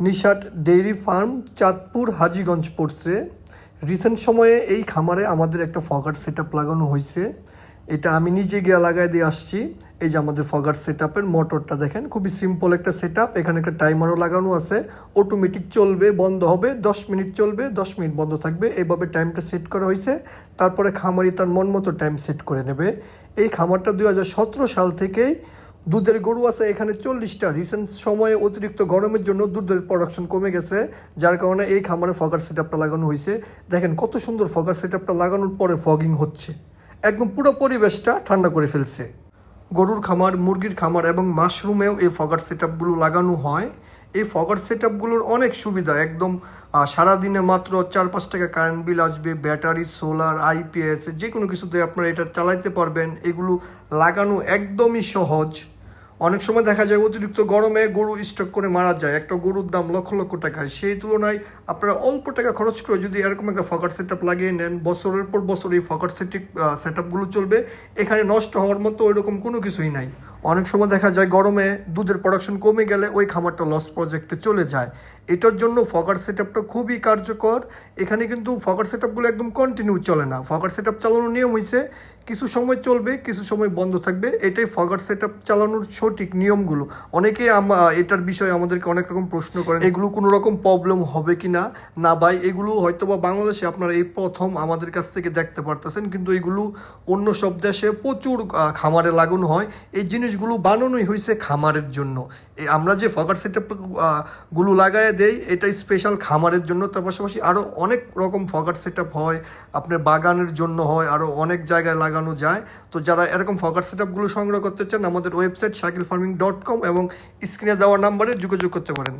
নিশাট dairy farm, Chandpur, Hajiganj পড়ছে। Recent সময়ে এই খামারে আমাদের একটা ফগার সেট লাগানো হয়েছে। এটা আমি নিজে গিয়ে লাগাই দিয়ে আসছি। এই যে আমাদের ফগার সেট আপের মোটরটা দেখেন, খুবই সিম্পল একটা সেট এখানে একটা টাইমারও লাগানো আছে। অটোমেটিক চলবে, বন্ধ হবে, দশ মিনিট চলবে, দশ মিনিট বন্ধ থাকবে। এইভাবে টাইমটা সেট করা হয়েছে। তারপরে খামারি তার মন মতো টাইম সেট করে নেবে। এই খামারটা দু হাজার সতেরো সাল থেকেই দুধের গরু আছে, এখানে চল্লিশটা। রিসেন্ট সময়ে অতিরিক্ত গরমের জন্য দুধের প্রোডাকশন কমে গেছে, যার কারণে এই খামারে ফগার সেট লাগানো হয়েছে। দেখেন কত সুন্দর ফগার সেট লাগানোর পরে ফগিং হচ্ছে। একদম পুরো পরিবেশটা ঠান্ডা করে ফেলছে। গরুর খামার, মুরগির খামার এবং মাশরুমেও এই ফগার সেট লাগানো হয়। এই ফগার সেট অনেক সুবিধা, একদম সারাদিনে মাত্র চার পাঁচ টাকা কারেন্ট বিল আসবে ব্যাটারি সোলার আইপিএস যে কোনো কিছুতে আপনারা এটা চালাইতে পারবেন। এগুলো লাগানো একদমই সহজ। অনেক সময় দেখা যায় অতিরিক্ত গরমে গরু স্টক করে মারা যায়। একটা গরুর দাম লক্ষ লক্ষ টাকায়। সেই তুলনায় আপনারা অল্প টাকা খরচ করে যদি এরকম একটা ফকার সেট লাগিয়ে নেন, বছরের পর বছর এই ফকার সেটিক সেট চলবে, এখানে নষ্ট হওয়ার মতো ওইরকম কোনো কিছুই নাই। অনেক সময় দেখা যায় গরমে দুধের প্রোডাকশন কমে গেলে ওই খামারটা লস প্রজেক্টে চলে যায়। এটার জন্য ফকার সেট আপটা খুবই কার্যকর। এখানে কিন্তু ফকার সেট আপগুলো একদম কন্টিনিউ চলে না। ফকার সেট আপ চালানোর নিয়ম হয়েছে কিছু সময় চলবে, কিছু সময় বন্ধ থাকবে। এটাই ফগার সেট আপ চালানোর সঠিক নিয়মগুলো। অনেকে এটার বিষয়ে আমাদেরকে অনেক রকম প্রশ্ন করেন, এগুলো কোনো রকম প্রবলেম হবে কি না? না ভাই, এগুলো হয়তো বা বাংলাদেশে আপনারা এই প্রথম আমাদের কাছ থেকে দেখতে পারতেছেন, কিন্তু এগুলো অন্য সব দেশে প্রচুর খামারে লাগানো হয়। এই জিনিসগুলো বানানোই হয়েছে খামারের জন্য। আমরা যে ফগার সেটগুলো লাগায় দেই, এটা স্পেশাল খামারের জন্য। তার পাশাপাশি আরও অনেক রকম ফগার সেট হয়, আপনার বাগানের জন্য হয় আরও অনেক জায়গায় লাগানো যায়। তো যারা এরকম ফগার সেট সংগ্রহ করতে চান, আমাদের website Shakil farming dot com এবং স্ক্রিনে দেওয়া নাম্বারে যোগাযোগ করতে পারেন।